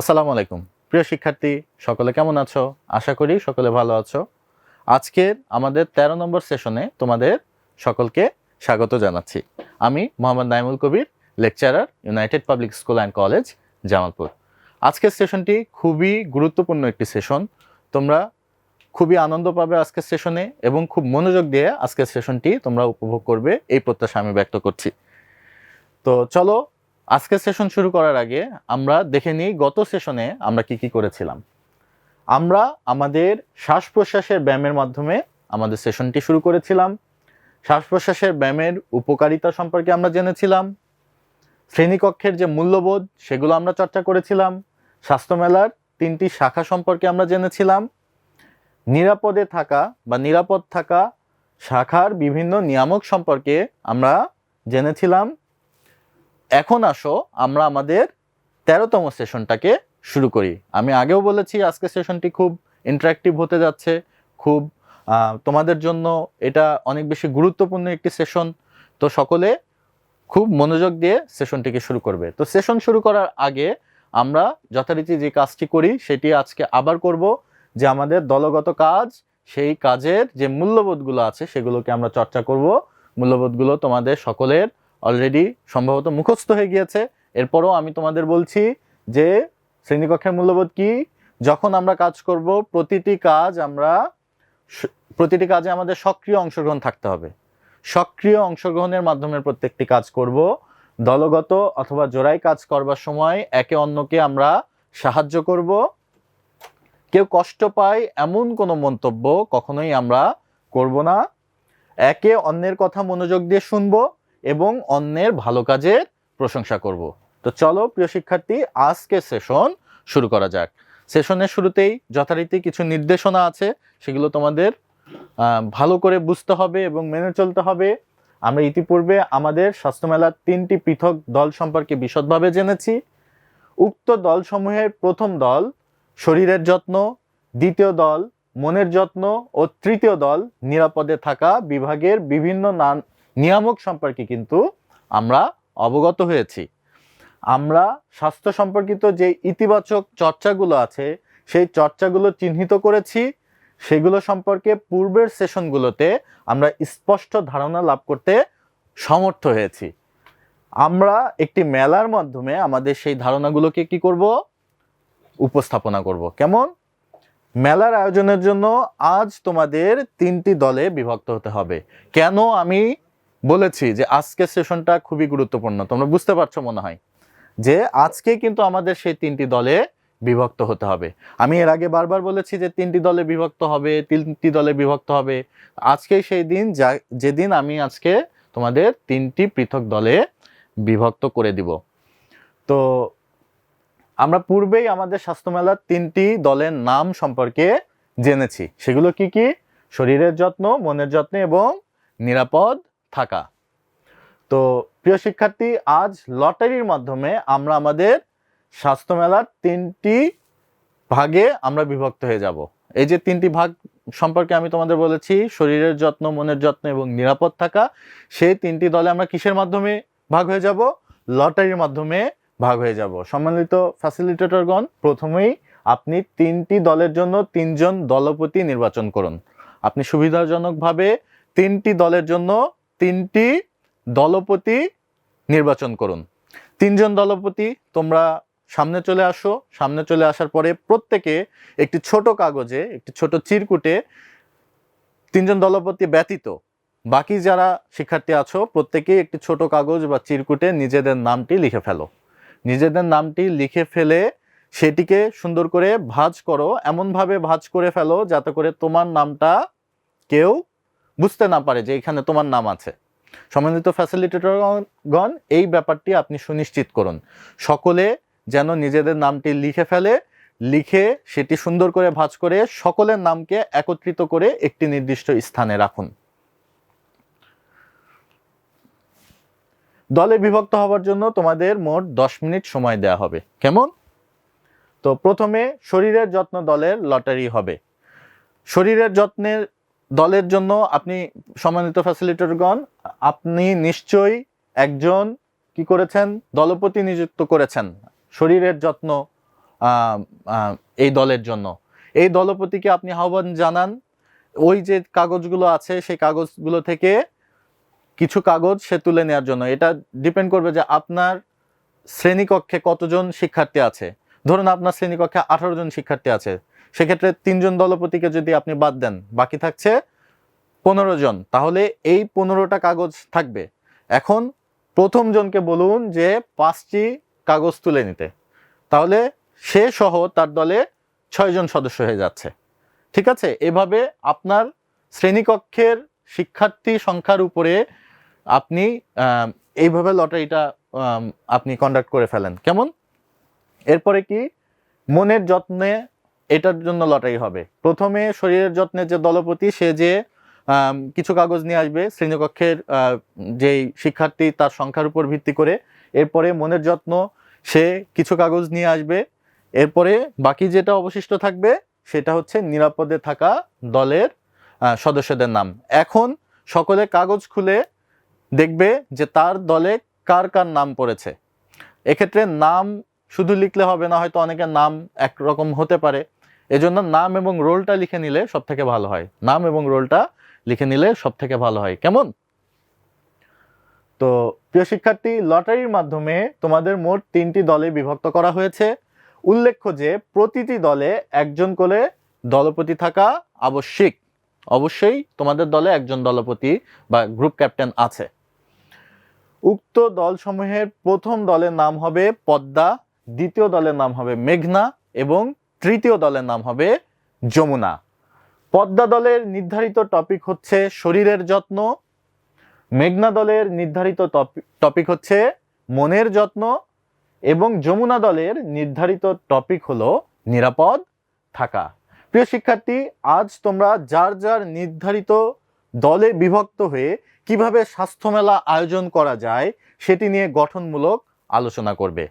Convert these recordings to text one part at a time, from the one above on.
আসসালামু আলাইকুম। প্রিয় শিক্ষার্থী, সকলে কেমন আছো? আশা করি সকলে ভালো আছো। আজকের আমাদের ১৩ নম্বর সেশনে তোমাদের সকলকে স্বাগত জানাচ্ছি। আমি Mohammad Naimul Kabir, lecturer United Public School and College, Jamalpur. আজকের সেশনটি খুবই গুরুত্বপূর্ণ একটি সেশন। তোমরা খুবই আনন্দ পাবে আজকের সেশনে এবং খুব মনোযোগ দিয়ে আজকের সেশনটি তোমরা উপভোগ করবে, এই প্রত্যাশা আমি ব্যক্ত করছি। তো চলো আজকের সেশন শুরু করার আগে আমরা দেখে নিই গত সেশনে আমরা কি কি করেছিলাম। আমরা আমাদের শ্বাস প্রশ্বাসের ব্যায়ামের মাধ্যমে আমাদের সেশনটি শুরু করেছিলাম। শ্বাস প্রশ্বাসের ব্যায়ামের উপকারিতা সম্পর্কে আমরা জেনেছিলাম। শ্রেণীকক্ষের যে মূল্যবোধ, সেগুলো আমরা চর্চা করেছিলাম। স্বাস্থ্য মেলার তিনটি শাখা সম্পর্কে আমরা জেনেছিলাম। নিরাপদে থাকা বা নিরাপদ থাকা শাখার বিভিন্ন নিয়ামক সম্পর্কে আমরা জেনেছিলাম। এখন আসো, আমরা আমাদের তেরোতম সেশনটাকে শুরু করি। আমি আগেও বলেছি আজকে সেশনটি খুব ইন্টারাক্টিভ হতে যাচ্ছে, খুব তোমাদের জন্য এটা অনেক বেশি গুরুত্বপূর্ণ একটি সেশন। তো সকলে খুব মনোযোগ দিয়ে সেশনটিকে শুরু করবে। তো সেশন শুরু করার আগে আমরা যথারীতি যে কাজটি করি, সেটি আজকে আবার করব, যে আমাদের দলগত কাজ, সেই কাজের যে মূল্যবোধগুলো আছে, সেগুলোকে আমরা চর্চা করব। মূল্যবোধগুলো তোমাদের সকলের অলরেডি সম্ভবত মুখস্থ হয়ে গিয়েছে। এরপরও আমি তোমাদের বলছি যে শ্রেণীকক্ষের মূল্যবোধ কি? যখন আমরা কাজ করব, প্রতিটি কাজ আমরা প্রতিটি কাজে আমাদের সক্রিয় অংশগ্রহণ থাকতে হবে। সক্রিয় অংশগ্রহণের মাধ্যমে প্রত্যেকটি কাজ করব। দলগত অথবা জোড়াই কাজ করবার সময় একে অন্যকে আমরা সাহায্য করব। কেউ কষ্ট পায় এমন কোনো মন্তব্য কখনোই আমরা করব না। একে অন্যের কথা মনোযোগ দিয়ে শুনব। এবং অন্যের ভালো কাজের প্রশংসা করব। তো চলো, প্রিয় শিক্ষার্থী, আজকে সেশন শুরু করা যাক। সেশনের শুরুতেই যথারীতি কিছু নির্দেশনা আছে, সেগুলো তোমাদের ভালো করে বুঝতে হবে এবং মেনে চলতে হবে। আমরা ইতিপূর্বে আমাদের স্বাস্থ্যমেলার তিনটি পৃথক দল সম্পর্কে বিশদভাবে জেনেছি। উক্ত দলসমূহের প্রথম দল শরীরের যত্ন, দ্বিতীয় দল মনের যত্ন ও তৃতীয় দল নিরাপদে থাকা বিভাগের বিভিন্ন নান নিয়ামক সম্পর্কে কিন্তু আমরা অবগত হয়েছি। আমরা স্বাস্থ্য সম্পর্কিত যে ইতিবাচক চর্চাগুলো আছে, সেই চর্চাগুলো চিহ্নিত করেছি। সেগুলো সম্পর্কে পূর্বের সেশনগুলোতে আমরা স্পষ্ট ধারণা লাভ করতে সমর্থ হয়েছি। আমরা একটি মেলার মাধ্যমে আমাদের সেই ধারণাগুলোকে কি করব? উপস্থাপনা করব। কেমন? মেলার আয়োজনের জন্য আজ তোমাদের তিনটি দলে বিভক্ত হতে হবে। কেন আমি বলেছি যে আজকের সেশনটা খুবই গুরুত্বপূর্ণ। তোমরা বুঝতে পারছ মনে হয় যে আজকে কিন্তু আমাদের সেই তিনটি দলে বিভক্ত হতে হবে। আমি এর আগে বারবার বলেছি যে তিনটি দলে বিভক্ত হবে, তিনটি দলে বিভক্ত হবে। আজকেই সেই দিন যা, যেদিন আমি আজকে তোমাদের তিনটি পৃথক দলে বিভক্ত করে দিব। তো আমরা পূর্বেই আমাদের স্বাস্থ্য মেলার তিনটি দলের নাম সম্পর্কে জেনেছি। সেগুলো কি কি? শরীরের যত্ন, মনের যত্ন এবং নিরাপদ থাকা। তো প্রিয় শিক্ষার্থী, আজ লটারির মাধ্যমে আমরা আমাদের স্বাস্থ্য মেলার তিনটি ভাগে আমরা বিভক্ত হয়ে যাব। এই যে তিনটি ভাগ সম্পর্কে আমি তোমাদের বলেছি, শরীরের যত্ন, মনের যত্ন এবং নিরাপদ থাকা, সেই তিনটি দলে আমরা কিসের মাধ্যমে ভাগ হয়ে যাব? লটারির মাধ্যমে ভাগ হয়ে যাব। সম্মানিত ফ্যাসিলিটেটরগণ প্রথমেই আপনি তিনটি দলের জন্য তিনজন দলপতি নির্বাচন করুন। আপনি সুবিধাজনকভাবে তিনটি দলের জন্য তিনটি দলপতি নির্বাচন করুন। তিনজন দলপতি, তোমরা সামনে চলে আসো। সামনে চলে আসার পরে প্রত্যেকে একটি ছোট কাগজে, একটি ছোট চিরকুটে তিনজন দলপতি ব্যতীত বাকি যারা শিক্ষার্থী আছো প্রত্যেকেই একটি ছোট কাগজ বা চিরকুটে নিজেদের নামটি লিখে ফেলো। নিজেদের নামটি লিখে ফেলে সেটিকে সুন্দর করে ভাঁজ করো। এমনভাবে ভাজ করে ফেলো যাতে করে তোমার নামটা কেউ বুঝতে না পারে যে এখানে তোমার নাম আছে। সম্মানিত ফ্যাসিলিটেটরগণ এই ব্যাপারটি আপনি সুনিশ্চিত করুন। সকলে যেন নিজেদের নামটি লিখে ফেলে, লিখে সেটি সুন্দর করে ভাঁজ করে সকলের নামকে একত্রিত করে একটি নির্দিষ্ট স্থানে রাখুন। দলে বিভক্ত হওয়ার জন্য তোমাদের মোট দশ মিনিট সময় দেওয়া হবে। কেমন? তো প্রথমে শরীরের যত্ন দলের লটারি হবে। শরীরের যত্নের দলের জন্য আপনি সম্মানিত ফ্যাসিলিটেটরগণ আপনি নিশ্চয়ই একজন কি করেছেন? দলপতি নিযুক্ত করেছেন। শরীরের যত্ন এই দলের জন্য। এই দলপতিকে আপনি আহ্বান জানান, ওই যে কাগজগুলো আছে, সেই কাগজগুলো থেকে কিছু কাগজ সে তুলে নেওয়ার জন্য। এটা ডিপেন্ড করবে যে আপনার শ্রেণীকক্ষে কতজন শিক্ষার্থী আছে। ধরুন আপনার শ্রেণীকক্ষে আঠারো জন শিক্ষার্থী আছে। সেক্ষেত্রে তিনজন দলপতিকে যদি আপনি বাদ দেন, বাকি থাকছে পনেরো জন। তাহলে এই পনেরোটা কাগজ থাকবে। এখন প্রথম জনকে বলুন যে পাঁচটি কাগজ তুলে নিতে। তাহলে সে সহ তার দলে ছয়জন সদস্য হয়ে যাচ্ছে। ঠিক আছে? এভাবে আপনার শ্রেণীকক্ষের শিক্ষার্থী সংখ্যার উপরে আপনি এইভাবে লটারিটা আপনি কন্ডাক্ট করে ফেলেন। কেমন? এরপরে কি? মনের যত্নে এটার জন্য লটারি হবে। প্রথমে শরীরের যত্নের যে দলপতি, সে যে কিছু কাগজ নিয়ে আসবে, শ্রেণীকক্ষের যেই শিক্ষার্থী তার সংখ্যার উপর ভিত্তি করে। এরপরে মনের যত্ন, সে কিছু কাগজ নিয়ে আসবে। এরপরে বাকি যেটা অবশিষ্ট থাকবে, সেটা হচ্ছে নিরাপদে থাকা দলের সদস্যদের নাম। এখন সকলে কাগজ খুলে দেখবে যে তার দলে কার কার নাম পড়েছে। এক্ষেত্রে নাম শুধু লিখলে হবে না, হয়তো অনেকের নাম একরকম হতে পারে। এজন্য নাম এবং রোলটা লিখে নিলে সব থেকে ভালো হয়। নাম এবং রোলটা লিখে নিলে সব থেকে ভালো হয়। কেমন? তো প্রিয় শিক্ষার্থী, লটারির মাধ্যমে তোমাদের মোট তিনটি দলে বিভক্ত করা হয়েছে। উল্লেখ্য যে প্রতিটি দলে একজন করে দলপতি থাকা আবশ্যিক। অবশ্যই তোমাদের দলে একজন দলপতি বা গ্রুপ ক্যাপ্টেন আছে। উক্ত দলসমূহের প্রথম দলের নাম হবে পদ্মা, দ্বিতীয় দলের নাম হবে মেঘনা এবং তৃতীয় দলের নাম হবে যমুনা। পদ্মা দলের নির্ধারিত টপিক হচ্ছে শরীরের যত্ন। মেঘনা দলের নির্ধারিত টপিক হচ্ছে মনের যত্ন। এবং যমুনা দলের নির্ধারিত টপিক হলো নিরাপদ থাকা। প্রিয় শিক্ষার্থী, আজ তোমরা যার যার নির্ধারিত দলে বিভক্ত হয়ে কীভাবে স্বাস্থ্য মেলা আয়োজন করা যায় সেটি নিয়ে গঠনমূলক আলোচনা করবে।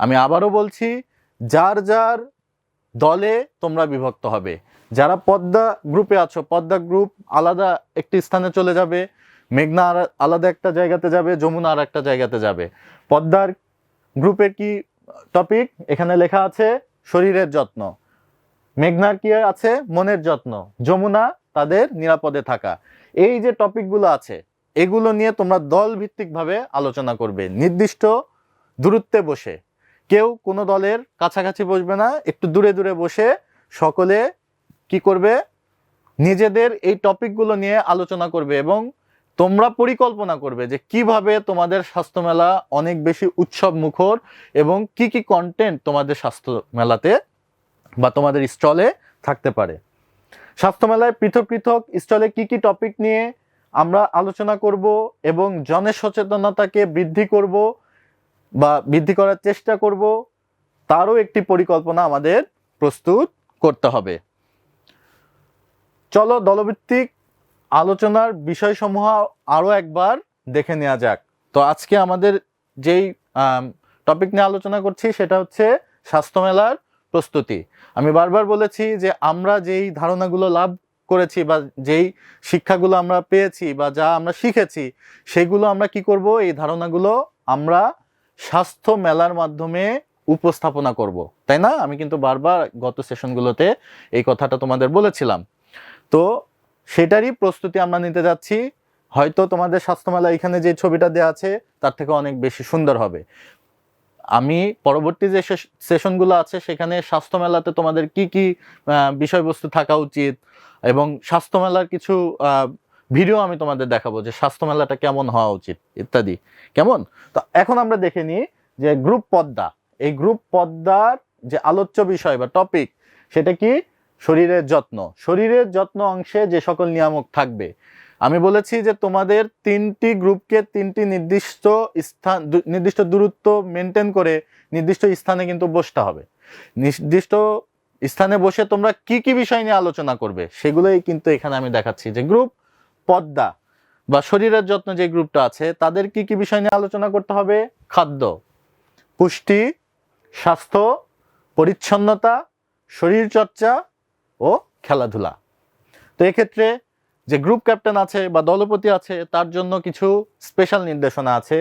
আমি আবারও বলছি, যার যার দলে তোমরা বিভক্ত হবে। যারা পদ্মা গ্রুপে আছো, পদ্মা গ্রুপ আলাদা একটি স্থানে চলে যাবে, মেঘনা আর আলাদা একটা জায়গাতে যাবে, যমুনা আর একটা জায়গাতে যাবে। পদ্মার গ্রুপের কি টপিক এখানে লেখা আছে, শরীরের যত্ন। মেঘনার কি আছে? মনের যত্ন। যমুনা তাদের নিরাপদে থাকা। এই যে টপিকগুলো আছে, এগুলো নিয়ে তোমরা দল ভিত্তিকভাবে আলোচনা করবে। নির্দিষ্ট দূরত্বে বসে। কেউ কোনো দলের কাছাকাছি বসবে না, একটু দূরে দূরে বসে সকলে কি করবে? নিজেদের এই টপিকগুলো নিয়ে আলোচনা করবে এবং তোমরা পরিকল্পনা করবে যে কীভাবে তোমাদের স্বাস্থ্য মেলা অনেক বেশি উৎসব মুখর এবং কি কি কন্টেন্ট তোমাদের স্বাস্থ্য মেলাতে বা তোমাদের স্টলে থাকতে পারে। স্বাস্থ্য মেলায় পৃথক পৃথক স্টলে কি কি টপিক নিয়ে আমরা আলোচনা করব এবং জনের সচেতনতাকে বৃদ্ধি করব বা বৃদ্ধি করার চেষ্টা করব, তারও একটি পরিকল্পনা আমাদের প্রস্তুত করতে হবে। চলো দলভিত্তিক আলোচনার বিষয়সমূহ আরও একবার দেখে নেওয়া যাক। তো আজকে আমাদের যেই টপিক নিয়ে আলোচনা করছি সেটা হচ্ছে স্বাস্থ্য মেলার প্রস্তুতি। আমি বারবার বলেছি যে আমরা যেই ধারণাগুলো লাভ করেছি বা যেই শিক্ষাগুলো আমরা পেয়েছি বা যা আমরা শিখেছি, সেগুলো আমরা কি করব? এই ধারণাগুলো আমরা স্বাস্থ্য মেলার মাধ্যমে উপস্থাপনা করব, তাই না? আমি কিন্তু বারবার গত সেশনগুলোতে এই কথাটা তোমাদের বলেছিলাম। তো সেটারই প্রস্তুতি আমরা নিতে যাচ্ছি। হয়তো তোমাদের স্বাস্থ্যমেলা এখানে যে ছবিটা দেওয়া আছে, তার থেকে অনেক বেশি সুন্দর হবে। আমি পরবর্তী যে সেশনগুলো আছে, সেখানে স্বাস্থ্য মেলাতে তোমাদের কি কি বিষয়বস্তু থাকা উচিত এবং স্বাস্থ্য মেলার কিছু ভিডিও আমি তোমাদের দেখাবো যে স্বাস্থ্য মেলাটা কেমন হওয়া উচিত, ইত্যাদি। কেমন? তো এখন আমরা দেখে নিই যে গ্রুপ পদ্মা। এই গ্রুপ পদ্মার যে আলোচ্য বিষয় বা টপিক সেটা কি? শরীরের যত্ন। শরীরের যত্ন অংশে যে সকল নিয়ামক থাকবে। আমি বলেছি যে তোমাদের তিনটি গ্রুপকে তিনটি নির্দিষ্ট স্থান নির্দিষ্ট দূরত্ব মেনটেন করে নির্দিষ্ট স্থানে কিন্তু বসতে হবে। নির্দিষ্ট স্থানে বসে তোমরা কি কি বিষয় নিয়ে আলোচনা করবে, সেগুলোই কিন্তু এখানে আমি দেখাচ্ছি। যে গ্রুপ পদ্মা বা শরীরের যত্ন যে গ্রুপটা আছে, তাদের কি কি বিষয় নিয়ে আলোচনা করতে হবে? খাদ্য, পুষ্টি, স্বাস্থ্য, পরিচ্ছন্নতা শরীরচর্চা ও খেলাধুলা। তো এক্ষেত্রে যে গ্রুপ ক্যাপ্টেন আছে বা দলপতি আছে, তার জন্য কিছু স্পেশাল নির্দেশনা আছে।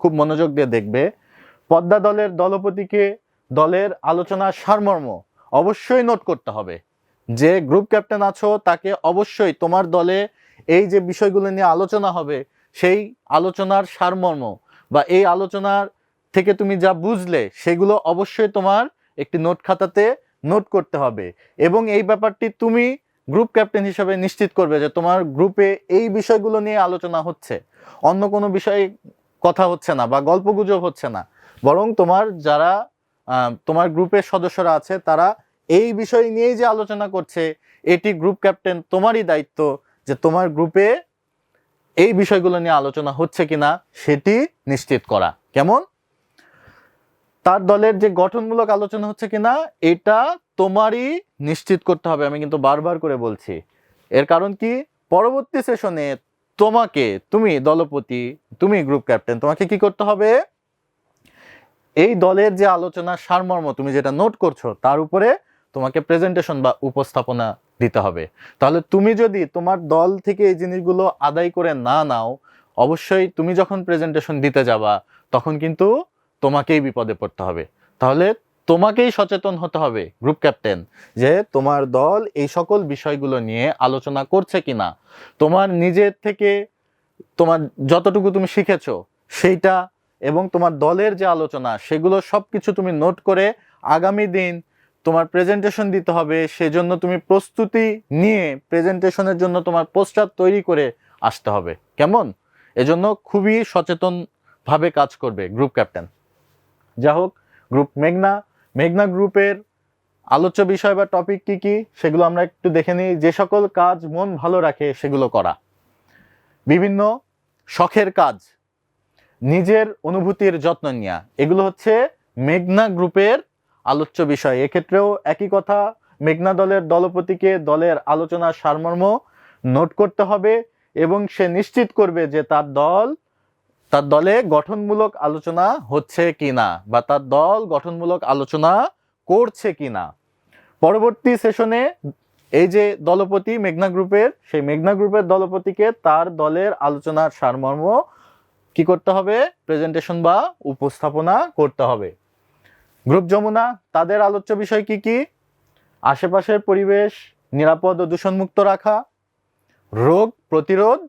খুব মনোযোগ দিয়ে দেখবে। পদ্মা দলের দলপতিকে দলের আলোচনার সারমর্ম অবশ্যই নোট করতে হবে। যে গ্রুপ ক্যাপ্টেন আছো, তাকে অবশ্যই তোমার দলে এই যে বিষয়গুলো নিয়ে আলোচনা হবে, সেই আলোচনার সারমর্ম বা এই আলোচনার থেকে তুমি যা বুঝলে, সেগুলো অবশ্যই তোমার একটি নোট খাতাতে নোট করতে হবে। এবং এই ব্যাপারটি তুমি গ্রুপ ক্যাপ্টেন হিসেবে নিশ্চিত করবে যে তোমার গ্রুপে এই বিষয়গুলো নিয়ে আলোচনা হচ্ছে। অন্য কোনো বিষয়ে কথা হচ্ছে না বা গল্পগুজব হচ্ছে না। বরং তোমার যারা তোমার গ্রুপের সদস্যরা আছে, তারা এই বিষয় নিয়েই যে আলোচনা করছে, এটি গ্রুপ ক্যাপ্টেন তোমারই দায়িত্ব। যে তোমার গ্রুপে এই বিষয়গুলো নিয়ে আলোচনা হচ্ছে কিনা সেটি নিশ্চিত করা। কেমন? তার দলের যে গঠনমূলক আলোচনা হচ্ছে কিনা, এটা তোমারই নিশ্চিত করতে হবে, আমি কিন্তু বারবার করে বলছি। এর কারণ কি? পরবর্তী সেশনে তোমাকে, তুমি দলপতি, তুমি গ্রুপ ক্যাপ্টেন তোমাকে কি করতে হবে? এই দলের যে আলোচনা সারমর্ম, তুমি যেটা নোট করছ, তার উপরে তোমাকে প্রেজেন্টেশন বা উপস্থাপনা দিতে হবে। তাহলে তুমি যদি তোমার দল থেকে এই জিনিসগুলো আদায় করে না নাও, অবশ্যই তুমি যখন প্রেজেন্টেশন দিতে যাবা, তখন কিন্তু তোমাকেই বিপদে পড়তে হবে। তাহলে তোমাকেই সচেতন হতে হবে গ্রুপ ক্যাপ্টেন যে তোমার দল এই সকল বিষয়গুলো নিয়ে আলোচনা করছে কিনা। তোমার নিজের থেকে তোমার যতটুকু তুমি শিখেছো, সেইটা এবং তোমার দলের যে আলোচনা, সেগুলো সব কিছু তুমি নোট করে আগামী দিন তোমার প্রেজেন্টেশন দিতে হবে, সেজন্য তুমি প্রস্তুতি নিয়ে প্রেজেন্টেশনের জন্য তোমার পোস্টার তৈরি করে আসতে হবে। কেমন? এজন্য খুবই সচেতনভাবে কাজ করবে গ্রুপ ক্যাপ্টেন যা হোক গ্রুপ মেঘনা মেঘনা গ্রুপের আলোচ্য বিষয় বা টপিক কি কি, সেগুলো আমরা একটু দেখে নিই। যে সকল কাজ মন ভালো রাখে, সেগুলো করা। বিভিন্ন শখের কাজ, নিজের অনুভূতির যত্ন নেওয়া। এগুলো হচ্ছে মেঘনা গ্রুপের আলোচ্য বিষয়। এক্ষেত্রেও একই কথা, মেঘনা দলের দলপতিকে দলের আলোচনার সারমর্ম নোট করতে হবে এবং সে নিশ্চিত করবে যে তার দল, তার দলে গঠনমূলক আলোচনা হচ্ছে কিনা বা তার দল গঠনমূলক আলোচনা করছে কি না পরবর্তী সেশনে এই যে দলপতি মেঘনা গ্রুপের, সেই মেঘনা গ্রুপের দলপতিকে তার দলের আলোচনার সারমর্ম কি করতে হবে? প্রেজেন্টেশন বা উপস্থাপনা করতে হবে। গ্রুপ যমুনা, তাদের আলোচ্য বিষয় কি কি? আশেপাশের পরিবেশ, নিরাপদ ও দূষণমুক্ত রাখা, রোগ প্রতিরোধ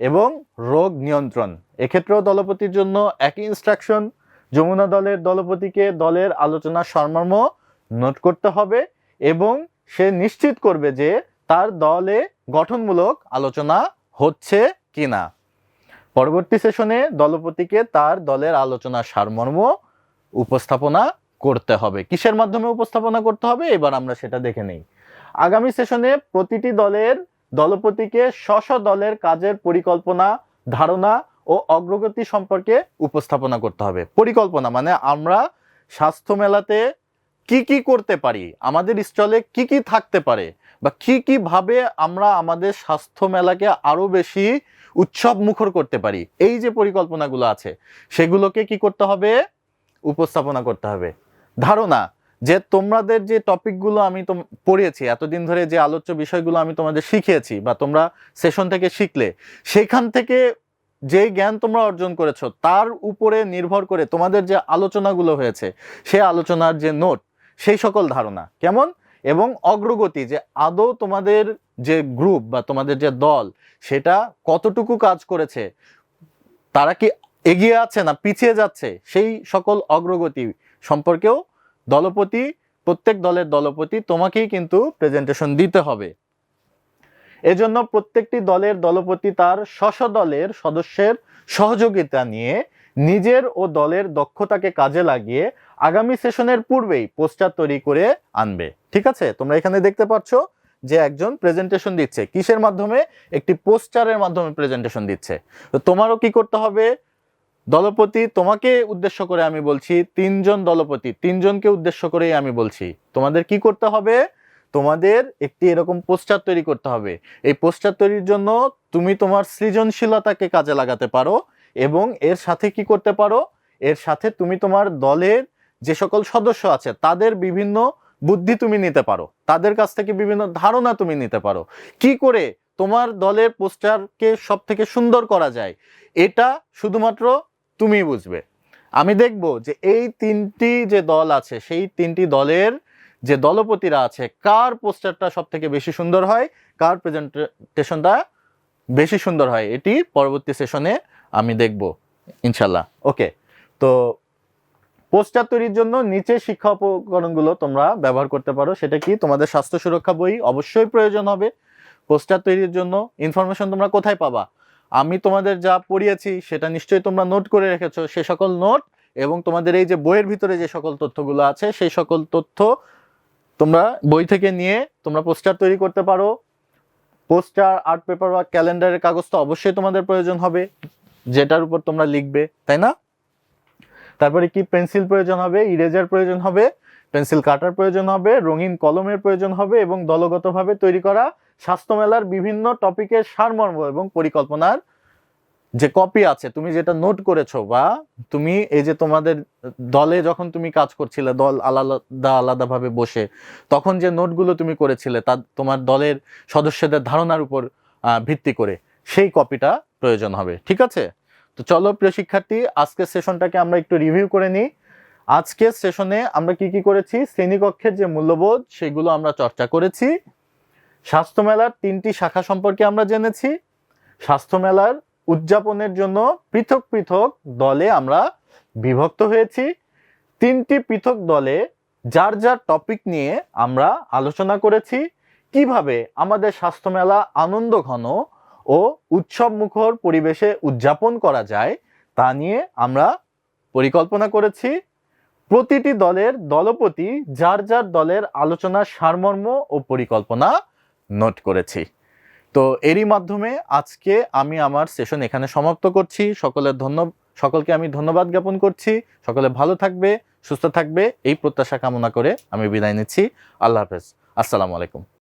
এবং রোগ নিয়ন্ত্রণ। এক্ষেত্রেও দলপতির জন্য একই ইনস্ট্রাকশন যমুনা দলের দলপতিকে দলের আলোচনা সরমর্ম নোট করতে হবে এবং সে নিশ্চিত করবে যে তার দলে গঠনমূলক আলোচনা হচ্ছে কিনা। পরবর্তী সেশনে দলপতিকে তার দলের আলোচনা সারমর্ম উপস্থাপনা করতে হবে। কিসের মাধ্যমে উপস্থাপনা করতে হবে? এবার আমরা সেটা দেখে নেই। আগামী সেশনে প্রতিটি দলের দলপতিকে স্ব দলের কাজের পরিকল্পনা, ধারণা ও অগ্রগতি সম্পর্কে উপস্থাপনা করতে হবে। পরিকল্পনা মানে আমরা স্বাস্থ্য মেলাতে কি কি করতে পারি, আমাদের স্টলে কি কি থাকতে পারে বা কি কি ভাবে আমরা আমাদের স্বাস্থ্য মেলাকে আরও বেশি উৎসব মুখর করতে পারি। এই যে পরিকল্পনাগুলো আছে, সেগুলোকে কি করতে হবে? উপস্থাপনা করতে হবে। ধারণা যে তোমাদের যে টপিকগুলো আমি তো পড়িয়েছি, এতদিন ধরে যে আলোচ্য বিষয়গুলো আমি তোমাদের শিখিয়েছি বা তোমরা সেশন থেকে শিখলে, সেখান থেকে যে জ্ঞান তোমরা অর্জন করেছ, তার উপরে নির্ভর করে তোমাদের যে আলোচনাগুলো হয়েছে, সে আলোচনার যে নোট, সেই সকল ধারণা। কেমন? এবং অগ্রগতি, যে আদৌ তোমাদের যে গ্রুপ বা তোমাদের যে দল, সেটা কতটুকু কাজ করেছে, তারা কি এগিয়ে আছে না পিছিয়ে যাচ্ছে, সেই সকল অগ্রগতি সম্পর্কেও দলপতি, প্রত্যেক দলের দলপতি তোমাকেই কিন্তু প্রেজেন্টেশন দিতে হবে। এজন্য প্রত্যেকটি দলের দলপতি তার স্ব দলের সদস্যের সহযোগিতা নিয়ে নিজের ও দলের দক্ষতাকে কাজে লাগিয়ে আগামী সেশনের পূর্বেই পোস্টার তৈরি করে আনবে। ঠিক আছে? তোমরা এখানে দেখতে পাচ্ছ যে একজন প্রেজেন্টেশন দিচ্ছে। কিসের মাধ্যমে? একটি পোস্টারের মাধ্যমে প্রেজেন্টেশন দিচ্ছে। তো তোমারও কি করতে হবে? দলপতি তোমাকে উদ্দেশ্য করে আমি বলছি, তিনজন দলপতি, তিনজনকে উদ্দেশ্য করেই আমি বলছি, তোমাদের কি করতে হবে? তোমাদের একটি এরকম পোস্টার তৈরি করতে হবে। এই পোস্টার তৈরির জন্য তুমি তোমার সৃজনশীলতাকে কাজে লাগাতে পারো এবং এর সাথে কি করতে পারো? এর সাথে তুমি তোমার দলের যে সকল সদস্য আছে, তাদের বিভিন্ন বুদ্ধি তুমি নিতে পারো। তাদের কাছ থেকে বিভিন্ন ধারণা তুমি নিতে পারো। কি করে তোমার দলের পোস্টারকে সব থেকে সুন্দর করা যায়? এটা শুধুমাত্র তুমি বুঝবে। আমি দেখব যে এই তিনটি যে দল আছে, সেই তিনটি দলের যে দলপতিরা আছে, কার পোস্টারটা সব থেকে বেশি সুন্দর হয়, কার প্রেজেন্টেশনটা বেশি সুন্দর হয়, এটি পরবর্তী সেশনে আমি দেখব ইনশাল্লাহ ওকে, তো পোস্টার তৈরির জন্য নিচে শিক্ষা উপকরণগুলো তোমরা ব্যবহার করতে পারো। সেটা কি? তোমাদের স্বাস্থ্য সুরক্ষা বই অবশ্যই প্রয়োজন হবে। পোস্টার তৈরির জন্য ইনফরমেশন তোমরা কোথায় পাবা? আমি তোমাদের যা পড়িয়েছি, সেটা নিশ্চয়ই তোমরা নোট করে রেখেছো। সে সকল নোট এবং তোমাদের এই যে বইয়ের ভিতরে যে সকল তথ্যগুলো আছে, সেই সকল তথ্য তোমরা বই থেকে নিয়ে তোমরা পোস্টার তৈরি করতে পারো। পোস্টার আর্ট পেপার বা ক্যালেন্ডারের কাগজ তো অবশ্যই তোমাদের প্রয়োজন হবে, যেটার উপর তোমরা লিখবে, তাই না? তারপরে কি? পেন্সিল প্রয়োজন হবে ইরেজার প্রয়োজন হবে পেন্সিল কাটার প্রয়োজন হবে, রঙিন কলমের প্রয়োজন হবে এবং দলগতভাবে তৈরি করা স্বাস্থ্য মেলার বিভিন্ন টপিকের সারমর্ম এবং পরিকল্পনার যে কপি আছে, তুমি যেটা নোট করেছ বা তুমি এই যে তোমাদের দলে যখন তুমি কাজ করছিলে, দল আলাদা আলাদাভাবে বসে, তখন যে নোটগুলো তুমি করেছিলে, তা তোমার দলের সদস্যদের ধারণার উপর ভিত্তি করে সেই কপিটা প্রয়োজন হবে। ঠিক আছে? তো চলো প্রিয় শিক্ষার্থী, আজকের সেশনটাকে আমরা একটু রিভিউ করে নিই। আজকের সেশনে আমরা কি কি করেছি? শ্রেণীকক্ষের যে মূল্যবোধ, সেগুলো আমরা চর্চা করেছি। স্বাস্থ্য মেলার তিনটি শাখা সম্পর্কে আমরা জেনেছি। স্বাস্থ্য মেলার উদযাপনের জন্য পৃথক পৃথক দলে আমরা বিভক্ত হয়েছি। তিনটি পৃথক দলে যার যার টপিক নিয়ে আমরা আলোচনা করেছি। কীভাবে আমাদের স্বাস্থ্য মেলা আনন্দ ঘন ও উৎসব মুখর পরিবেশে উদযাপন করা যায় তা নিয়ে আমরা পরিকল্পনা করেছি। প্রতিটি দলের দলপতি যার যার দলের আলোচনার সারমর্ম ও পরিকল্পনা নোট করেছি। তো এরই মাধ্যমে আজকে আমি আমার সেশন এখানে সমাপ্ত করছি। সকলের ধন্য, সকলকে আমি ধন্যবাদ জ্ঞাপন করছি। সকলে ভালো থাকবে, সুস্থ থাকবে, এই প্রত্যাশা কামনা করে আমি বিদায় নিচ্ছি। আল্লাহ হাফেজ। আসসালামু আলাইকুম।